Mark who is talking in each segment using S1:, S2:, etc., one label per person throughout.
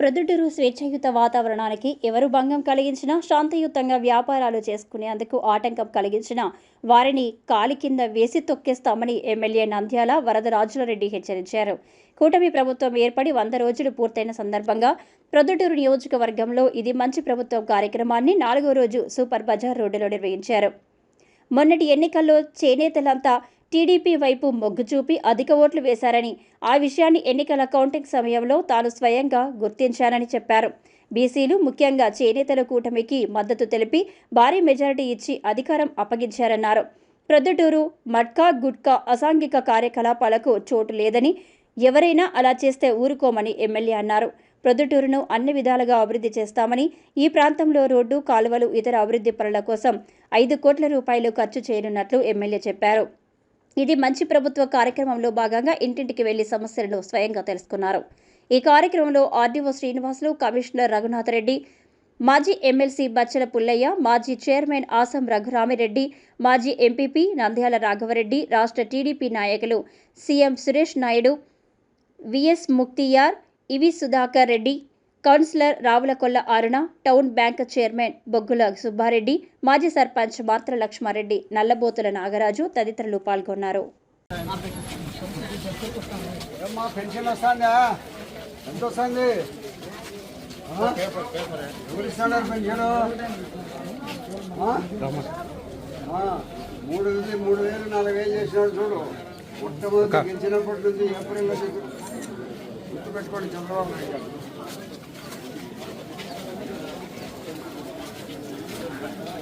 S1: ప్రొద్దుటూరు స్వేచ్ఛాయుత వాతావరణానికి ఎవరు భంగం కలిగించినా శాంతియుతంగా వ్యాపారాలు చేసుకునేందుకు ఆటంకం కలిగించినా వారిని కాలి కింద వేసి తొక్కేస్తామని ఎమ్మెల్యే నంద్యాల వరదరాజులరెడ్డి హెచ్చరించారు. కూటమి ప్రభుత్వం ఏర్పడి వంద రోజులు పూర్తయిన సందర్భంగా ప్రొద్దుటూరు నియోజకవర్గంలో ఇది మంచి ప్రభుత్వం కార్యక్రమాన్ని నాలుగో రోజు సూపర్ బజార్ రోడ్డులో నిర్వహించారు. మొన్నటి ఎన్నికల్లో చేనేతలంతా టీడీపీ వైపు మొగ్గు చూపి అధిక ఓట్లు వేశారని ఆ విషయాన్ని ఎన్నికల కౌంటింగ్ సమయంలో తాను స్వయంగా గుర్తించానని చెప్పారు. బీసీలు ముఖ్యంగా చేనేతల కూటమికి మద్దతు తెలిపి భారీ మెజారిటీ ఇచ్చి అధికారం అప్పగించారన్నారు. ప్రొద్దుటూరు మట్కా గుట్కా అసాంఘిక కార్యకలాపాలకు చోటు లేదని ఎవరైనా అలా చేస్తే ఊరుకోమని ఎమ్మెల్యే అన్నారు. ప్రొద్దుటూరును అన్ని విధాలుగా అభివృద్ధి చేస్తామని ఈ ప్రాంతంలో రోడ్డు కాలువలు ఇతర అభివృద్ధి పనుల కోసం ఐదు కోట్ల రూపాయలు ఖర్చు చేయనున్నట్లు ఎమ్మెల్యే చెప్పారు. ఇది మంచి ప్రభుత్వ కార్యక్రమంలో భాగంగా ఇంటింటికి వెళ్ళి సమస్యలను స్వయంగా తెలుసుకున్నారు. ఈ కార్యక్రమంలో ఆర్డీఓ శ్రీనివాసులు కమిషనర్ రఘునాథ్ రెడ్డి మాజీ ఎమ్మెల్సీ బచ్చల పుల్లయ్య మాజీ చైర్మన్ ఆసం రఘురామిరెడ్డి మాజీ ఎంపీపీ నంద్యాల రాఘవరెడ్డి రాష్ట్ర టీడీపీ నాయకులు CM Suresh Naidu VS Muktiyar EV Sudhakar Reddy councillor Ravulakolla Aruna town bank chairman Boggula Subbareddy మాజీ సర్పంచ్ మాత్ర లక్ష్మారెడ్డి నల్లబోతుల నాగరాజు తదితరులు పాల్గొన్నారు.
S2: మూడు నుంచి మూడు వేలు నాలుగు వేలు చేసినాడు చూడు. మొట్టమొదటి గెలిచినప్పటి నుంచి ఏప్రిల్లో చెప్పి గుర్తుపెట్టుకోండి చంద్రబాబు నాయుడు గారు ఎండ పెట్టదా మాకేం చోట పెట్టాలి,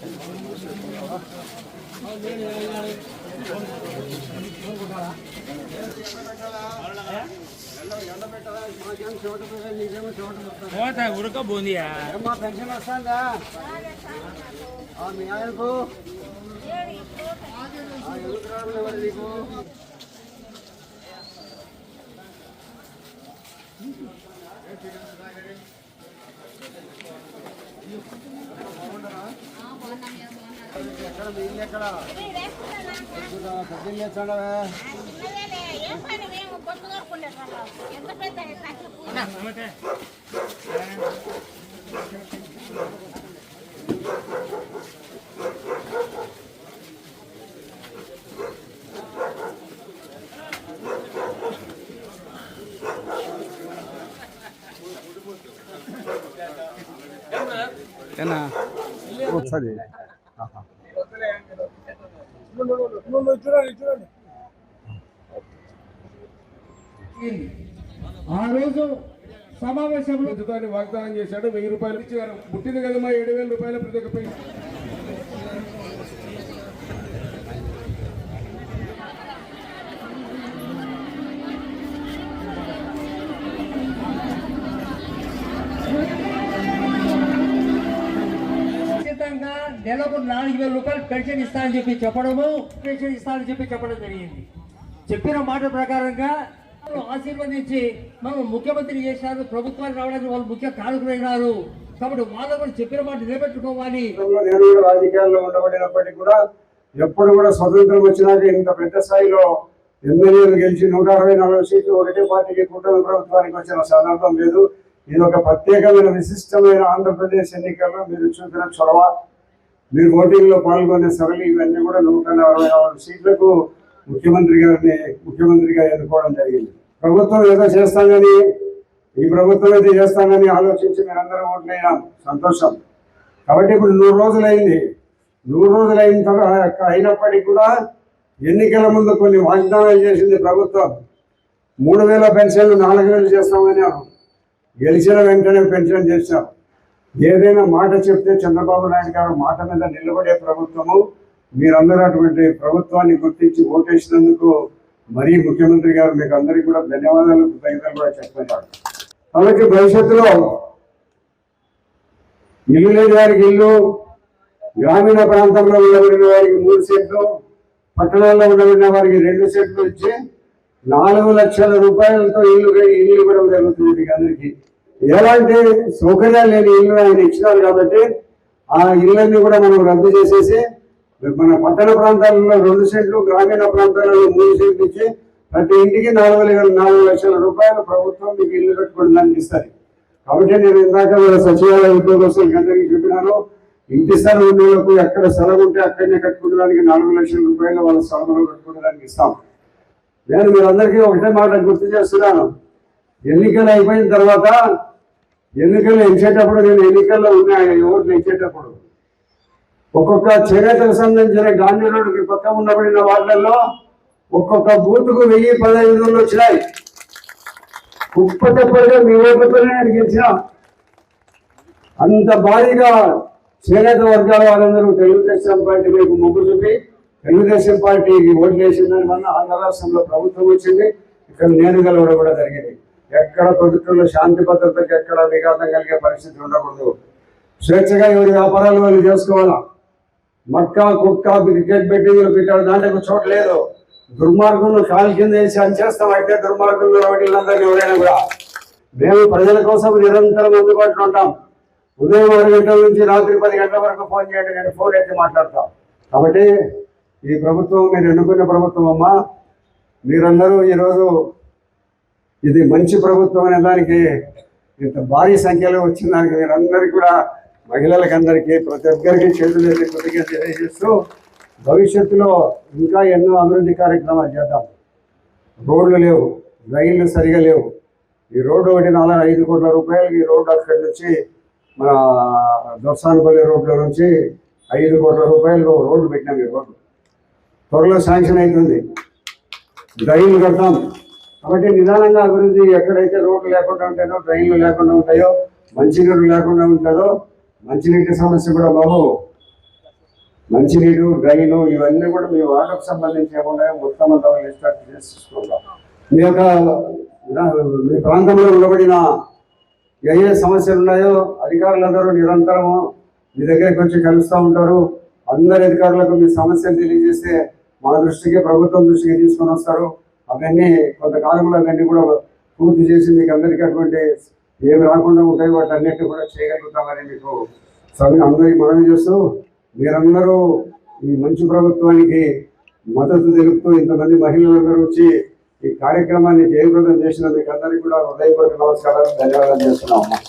S2: నీకేమో చోట పెట్టాలి.
S3: పోతా ఉడక బూందియా?
S2: మా పెన్షన్ వస్తుందా? మీ ఆయనకు? ఎందుకు రావడం లేదు నీకు? ఎక్కడ మీ ఎక్కడ పెద్ద చేస్తాడవే
S4: ఏం పని మేము బొత్తు దొరుకునేటం ఎంత పెద్ద కట్లు
S3: ఏనా
S2: వస్తుంది
S5: ఆ రోజు సమావేశంలో
S6: వాగ్దానం చేశాడు వెయ్యి రూపాయలు ఇచ్చారు. పుట్టింది కదమ్మా ఏడు వేల రూపాయల ప్రతి ఒక్క
S5: నెలకు నాలుగు వేల రూపాయలు పెన్షన్ ఇస్తానని చెప్పి చెప్పడము పెన్షన్ ఇస్తానని చెప్పి చెప్పడం జరిగింది. చెప్పిన మాట ప్రకారంగా ఆశీర్వదించి మనం ముఖ్యమంత్రి చేశారు ప్రభుత్వానికి రావడానికి వాళ్ళు ముఖ్య కారకులైనారు. కాబట్టి వాళ్ళు కూడా చెప్పిన మాట నిలబెట్టుకోవాలి.
S2: నేను కూడా రాజకీయాల్లో ఉండబడినప్పటికీ కూడా ఎప్పుడు కూడా స్వతంత్రం వచ్చినాక ఇంత పెద్ద స్థాయిలో ఎమ్మెల్యేలు గెలిచి నూట అరవై నాలుగు సీట్లు ఒకటే పార్టీకి కూటమి ప్రభుత్వానికి వచ్చిన సందర్భం లేదు. ఇది ఒక ప్రత్యేకమైన విశిష్టమైన ఆంధ్రప్రదేశ్ ఎన్నికల్లో మీరు చూపిన చొరవ. మీరు ఓటింగ్లో పాల్గొనే సరళి ఇవన్నీ కూడా నూట అరవై నాలుగు సీట్లకు ముఖ్యమంత్రి గారిని ముఖ్యమంత్రిగా ఎన్నుకోవడం జరిగింది. ప్రభుత్వం ఏదో చేస్తానని ఈ ప్రభుత్వం అయితే చేస్తామని ఆలోచించి మీరందరూ ఓట్లయినాం సంతోషం. కాబట్టి ఇప్పుడు నూరు రోజులు అయింది నూరు రోజులు అయిన తర్వాత అయినప్పటికీ కూడా ఎన్నికల ముందు కొన్ని వాగ్దానాలు చేసింది ప్రభుత్వం. మూడు వేల పెన్షన్లు నాలుగు వేలు చేస్తామని గెలిచిన వెంటనే పెన్షన్ చేశాం ఏదైనా మాట చెప్తే చంద్రబాబు నాయుడు గారు మాట మీద నిలబడే ప్రభుత్వము మీరందరూ అటువంటి ప్రభుత్వాన్ని గుర్తించి ఓటేసినందుకు మరీ ముఖ్యమంత్రి గారు మీకు అందరికీ కూడా ధన్యవాదాలు కృతజ్ఞతలు కూడా చెప్తున్నారు కాబట్టి భవిష్యత్తులో ఇల్లు లేని వారికి ఇల్లు గ్రామీణ ప్రాంతంలో ఉండబడిన వారికి మూడు సెట్లు పట్టణాల్లో ఉండబడిన వారికి రెండు సెట్లు ఇచ్చి నాలుగు లక్షల రూపాయలతో ఇల్లు ఇల్లు ఇవ్వడం జరుగుతుంది అందరికీ. ఎలాంటి సౌకర్యాలు లేని ఇల్లు ఆయన ఇచ్చినారు కాబట్టి ఆ ఇళ్ళన్ని కూడా మనం రద్దు చేసేసి మన పట్టణ ప్రాంతాలలో రెండు సెంట్లు గ్రామీణ ప్రాంతాలలో మూడు సెంట్లు ఇచ్చి ప్రతి ఇంటికి నాలుగు వేల నాలుగు లక్షల రూపాయలు ప్రభుత్వం మీకు ఇల్లు కట్టుకోవడానికి ఇస్తారు కాబట్టి నేను ఇందాక సచివాలయ ఉద్యోగస్తులకు అందరికీ చెప్పినాను ఇంటి స్థలం ఉన్న ఎక్కడ స్థలం ఉంటే అక్కడనే కట్టుకోవడానికి నాలుగు లక్షల రూపాయలు వాళ్ళ స్థలంలో కట్టుకోవడానికి ఇస్తాం. నేను మీరందరికీ ఒకటే మాట గుర్తు చేస్తున్నాను. ఎన్నికలు అయిపోయిన తర్వాత ఎన్నికలు ఎంచేటప్పుడు నేను ఎన్నికల్లో ఉన్నాయి ఓట్లు ఎంచేటప్పుడు. ఒక్కొక్క చేనేతకు సంబంధించిన గాంధీ రోడ్డుకి పక్క ఉండబడిన వార్డులలో ఒక్కొక్క బూత్కు వెయ్యి పదహైదు వందలు వచ్చినాయి. కుప్ప తెప్పలుగా మీ ఓట్లతోనే నేను గెలిచిన. అంత భారీగా చేనేత వర్గాల వాళ్ళందరూ తెలుగుదేశం పార్టీ మీకు మొగ్గు చూపి తెలుగుదేశం పార్టీకి ఓట్లు వేసిందని వల్ల ఆంధ్ర రాష్ట్రంలో ప్రభుత్వం వచ్చింది. ఇక్కడ నేను గెలవడం కూడా జరిగింది. ఎక్కడ ప్రభుత్వంలో శాంతి భద్రతకి ఎక్కడ విఘాతం కలిగే పరిస్థితి ఉండకూడదు. స్వేచ్ఛగా ఎవరి వ్యాపారాలు వాళ్ళు చేసుకోవాలా? మక్క కుక్క క్రికెట్ బెట్టింగ్లు పెట్టాడు దాంట్లో చోటు లేదు. దుర్మార్గంలో కాలు కింద వేసి అంచేస్తాం అయితే దుర్మార్గంలో వాటిలందరినీ ఎవరైనా కూడా. మేము ప్రజల కోసం నిరంతరం అందుబాటులో ఉంటాం. ఉదయం ఆరు గంటల నుంచి రాత్రి పది గంటల వరకు ఫోన్ చేయండి. నేను ఫోన్ అయితే మాట్లాడతాం. కాబట్టి ఈ ప్రభుత్వం మీరు ఎన్నుకున్న ప్రభుత్వం అమ్మా మీరందరూ ఈరోజు ఇది మంచి ప్రభుత్వం అనే దానికి ఇంత భారీ సంఖ్యలో వచ్చిన దానికి మీరందరికీ కూడా మహిళలకందరికీ ప్రతి ఒక్కరికి చేతులు ఎత్తి కృతజ్ఞత తెలియజేస్తూ భవిష్యత్తులో ఇంకా ఎన్నో అభివృద్ధి కార్యక్రమాలు చేద్దాం. రోడ్లు లేవు రైళ్ళు సరిగా లేవు. ఈ రోడ్డు ఒకటి నాలుగు ఐదు కోట్ల రూపాయలు ఈ రోడ్డు అక్కడి నుంచి మన దొర్సానపల్లి రోడ్లో నుంచి ఐదు కోట్ల రూపాయలు రోడ్డు పెట్టినాం ఈ రోడ్డు. త్వరలో శాంక్షన్ అవుతుంది. డ్రైన్లు కడతాం. కాబట్టి నిదానంగా అభివృద్ధి ఎక్కడైతే రోడ్లు లేకుండా ఉంటాయో డ్రైన్లు లేకుండా ఉంటాయో మంచినీరు లేకుండా ఉంటుందో మంచినీటి సమస్య కూడా బాబు. మంచినీరు డ్రైను ఇవన్నీ కూడా మీ వాటర్కు సంబంధించి ఏమన్నా మొత్తం అంతా లిస్ట్ చేసుకుంటాం చేసి మీ యొక్క మీ ప్రాంతంలో ఉండబడిన ఏ ఏ సమస్యలు ఉన్నాయో అధికారులందరూ నిరంతరము మీ దగ్గరికి వచ్చి కలుస్తూ ఉంటారు. అందరి అధికారులకు మీ సమస్యలు తెలియజేస్తే మా దృష్టికి ప్రభుత్వం దృష్టికి తీసుకొని వస్తారు. అవన్నీ కొంతకాలంలో అవన్నీ కూడా పూర్తి చేసి మీకు అందరికీ అటువంటి ఏమి రాకుండా ఉంటాయి వాటన్నిటిని కూడా చేయగలుగుతామని మీకు సభ అందరికీ మనవి చేస్తూ మీరందరూ ఈ మంచి ప్రభుత్వానికి మద్దతు తెలుపుతూ ఇంతమంది మహిళలందరూ వచ్చి ఈ కార్యక్రమాన్ని జయప్రదం చేసిన మీకు అందరికీ కూడా హృదయపూర్వక నమస్కారాలు ధన్యవాదాలు చేస్తున్నాము